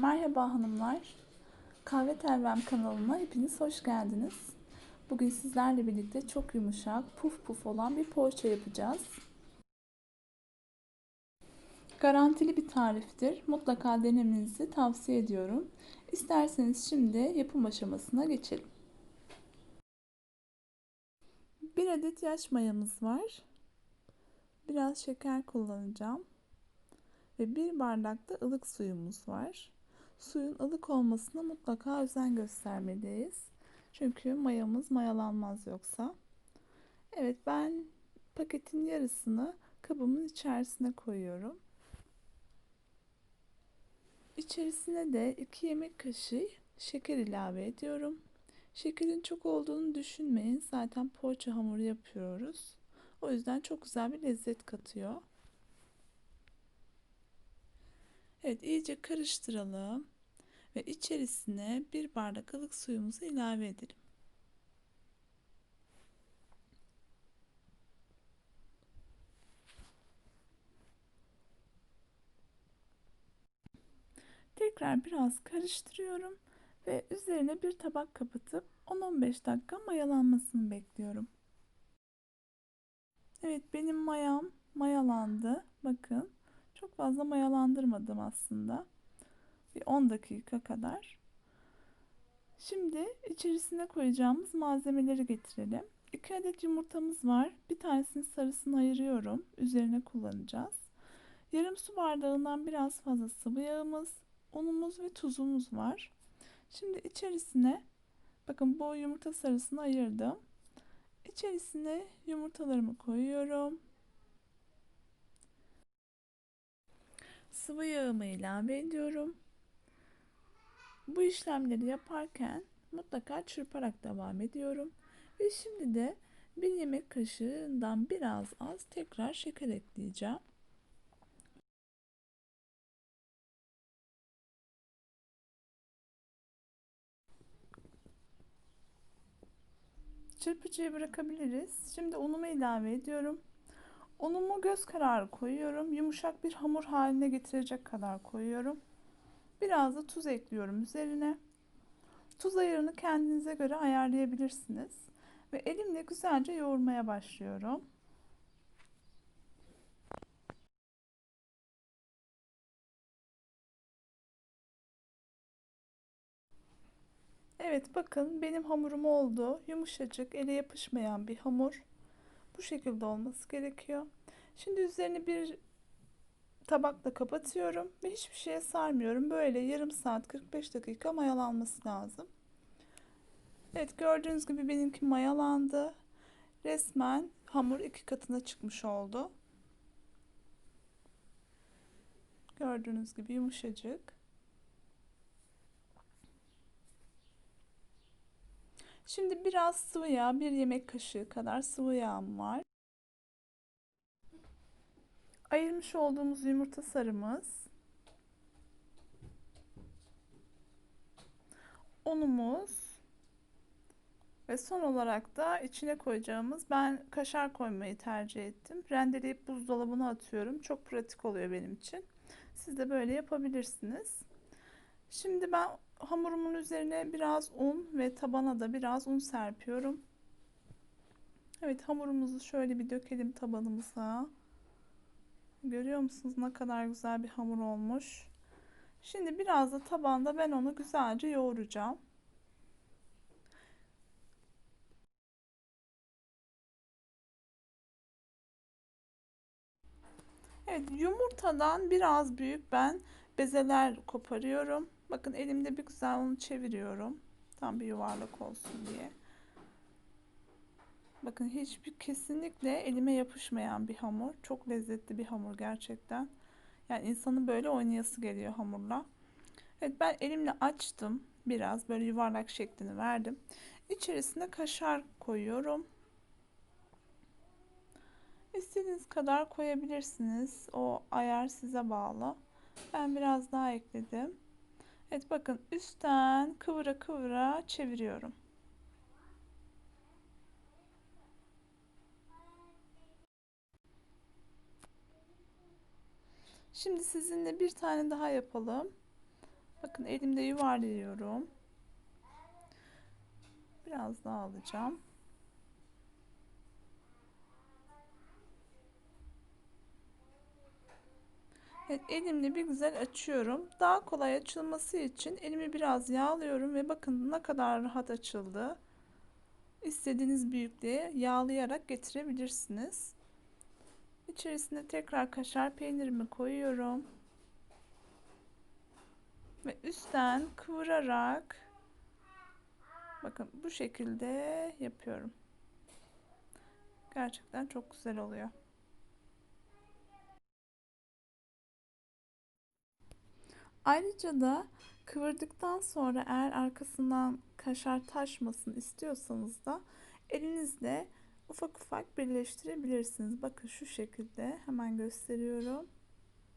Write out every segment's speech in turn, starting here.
Merhaba hanımlar. Kahve Telvem kanalıma hepiniz hoş geldiniz. Bugün sizlerle birlikte çok yumuşak, puf puf olan bir poğaça yapacağız. Garantili bir tariftir. Mutlaka denemenizi tavsiye ediyorum. İsterseniz şimdi yapım aşamasına geçelim. Bir adet yaş mayamız var. Biraz şeker kullanacağım. Ve bir bardak da ılık suyumuz var. Suyun ılık olmasına mutlaka özen göstermeliyiz. Çünkü mayamız mayalanmaz yoksa. Evet ben paketin yarısını kabımın içerisine koyuyorum. İçerisine de 2 yemek kaşığı şeker ilave ediyorum. Şekerin çok olduğunu düşünmeyin. Zaten poğaça hamuru yapıyoruz. O yüzden çok güzel bir lezzet katıyor. Evet iyice karıştıralım ve içerisine bir bardak ılık suyumuzu ilave edelim. Tekrar biraz karıştırıyorum ve üzerine bir tabak kapatıp 10-15 dakika mayalanmasını bekliyorum. Evet benim mayam mayalandı. Bakın çok fazla mayalandırmadım aslında. Bir 10 dakika kadar. Şimdi içerisine koyacağımız malzemeleri getirelim. 2 adet yumurtamız var. Bir tanesinin sarısını ayırıyorum. Üzerine kullanacağız. Yarım su bardağından biraz fazla sıvı yağımız, unumuz ve tuzumuz var. Şimdi içerisine bakın bu yumurta sarısını ayırdım. İçerisine yumurtalarımı koyuyorum. Sıvı yağımı ilave ediyorum. Bu işlemleri yaparken mutlaka çırparak devam ediyorum. Ve şimdi de bir yemek kaşığından biraz az tekrar şeker ekleyeceğim. Çırpıcıya bırakabiliriz. Şimdi unumu ilave ediyorum. Unumu göz kararı koyuyorum. Yumuşak bir hamur haline getirecek kadar koyuyorum. Biraz da tuz ekliyorum üzerine. Tuz ayarını kendinize göre ayarlayabilirsiniz. Ve elimle güzelce yoğurmaya başlıyorum. Evet bakın benim hamurum oldu. Yumuşacık, ele yapışmayan bir hamur. Bu şekilde olması gerekiyor. Şimdi üzerini bir tabakla kapatıyorum ve hiçbir şeye sarmıyorum. Böyle yarım saat 45 dakika mayalanması lazım. Evet gördüğünüz gibi benimki mayalandı. Resmen hamur iki katına çıkmış oldu. Gördüğünüz gibi yumuşacık. Şimdi biraz sıvı yağ, bir yemek kaşığı kadar sıvı yağım var. Ayırmış olduğumuz yumurta sarımız. Unumuz. Ve son olarak da içine koyacağımız ben kaşar koymayı tercih ettim. Rendeleyip buzdolabına atıyorum. Çok pratik oluyor benim için. Siz de böyle yapabilirsiniz. Şimdi ben hamurumun üzerine biraz un ve tabana da biraz un serpiyorum. Evet hamurumuzu şöyle bir dökelim tabanımıza. Görüyor musunuz ne kadar güzel bir hamur olmuş. Şimdi biraz da tabanda ben onu güzelce yoğuracağım. Evet yumurtadan biraz büyük ben bezeler koparıyorum. Bakın elimde bir güzel onu çeviriyorum. Tam bir yuvarlak olsun diye. Bakın hiçbir kesinlikle elime yapışmayan bir hamur. Çok lezzetli bir hamur gerçekten. Yani insanın böyle oynayası geliyor hamurla. Evet ben elimle açtım. Biraz böyle yuvarlak şeklini verdim. İçerisine kaşar koyuyorum. İstediğiniz kadar koyabilirsiniz. O ayar size bağlı. Ben biraz daha ekledim. Evet bakın üstten kıvıra kıvıra çeviriyorum. Şimdi sizinle bir tane daha yapalım. Bakın elimde yuvarlıyorum. Biraz daha alacağım. Evet, elimle bir güzel açıyorum. Daha kolay açılması için elimi biraz yağlıyorum ve bakın ne kadar rahat açıldı. İstediğiniz büyüklüğe yağlayarak getirebilirsiniz. İçerisine tekrar kaşar peynirimi koyuyorum. Ve üstten kıvırarak bakın bu şekilde yapıyorum. Gerçekten çok güzel oluyor. Ayrıca da kıvırdıktan sonra eğer arkasından kaşar taşmasın istiyorsanız da elinizle ufak ufak birleştirebilirsiniz. Bakın şu şekilde hemen gösteriyorum.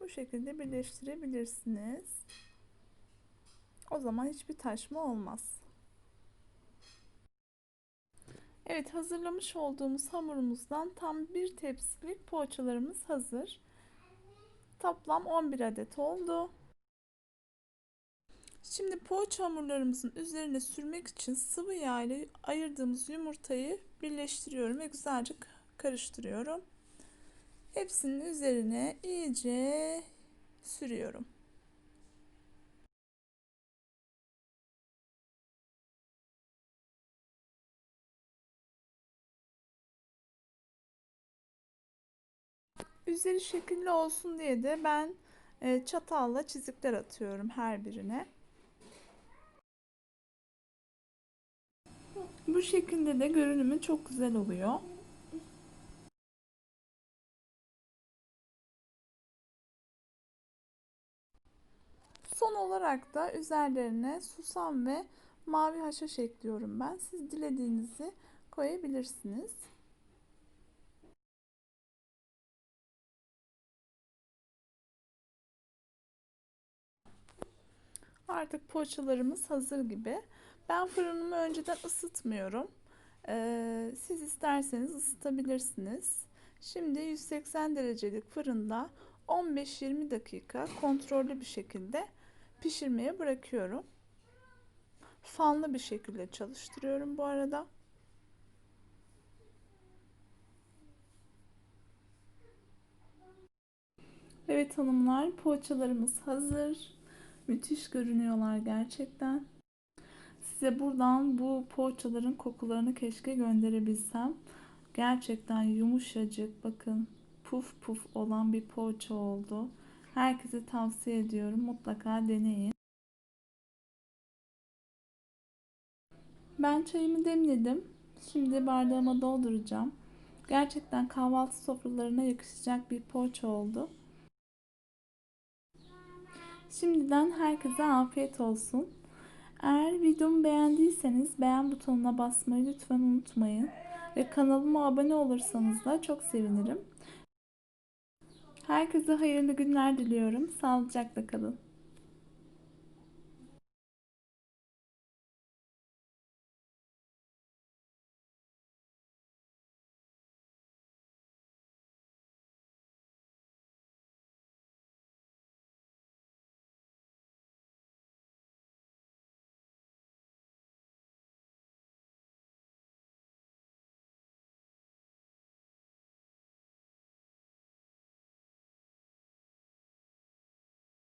Bu şekilde birleştirebilirsiniz. O zaman hiçbir taşma olmaz. Evet hazırlamış olduğumuz hamurumuzdan tam bir tepsilik poğaçalarımız hazır. Toplam 11 adet oldu. Şimdi poğaça hamurlarımızın üzerine sürmek için sıvı yağ ile ayırdığımız yumurtayı birleştiriyorum ve güzelce karıştırıyorum. Hepsinin üzerine iyice sürüyorum. Üzeri şekilli olsun diye de ben e, çatalla çizikler atıyorum her birine. Bu şekilde de görünümü çok güzel oluyor. Son olarak da üzerlerine susam ve mavi haşhaş ekliyorum ben. Siz dilediğinizi koyabilirsiniz. Artık poğaçalarımız hazır gibi. Ben fırınımı önceden ısıtmıyorum. Ee, siz isterseniz ısıtabilirsiniz. Şimdi 180 derecelik fırında 15-20 dakika kontrollü bir şekilde pişirmeye bırakıyorum. Fanlı bir şekilde çalıştırıyorum bu arada. Evet hanımlar poğaçalarımız hazır. Müthiş görünüyorlar gerçekten. Size buradan bu poğaçaların kokularını keşke gönderebilsem. Gerçekten yumuşacık bakın puf puf olan bir poğaça oldu. Herkese tavsiye ediyorum. Mutlaka deneyin. Ben çayımı demledim. Şimdi bardağıma dolduracağım. Gerçekten kahvaltı sofralarına yakışacak bir poğaça oldu. Şimdiden herkese afiyet olsun. Eğer videomu beğendiyseniz beğen butonuna basmayı lütfen unutmayın. Ve kanalıma abone olursanız da çok sevinirim. Herkese hayırlı günler diliyorum. Sağlıcakla kalın.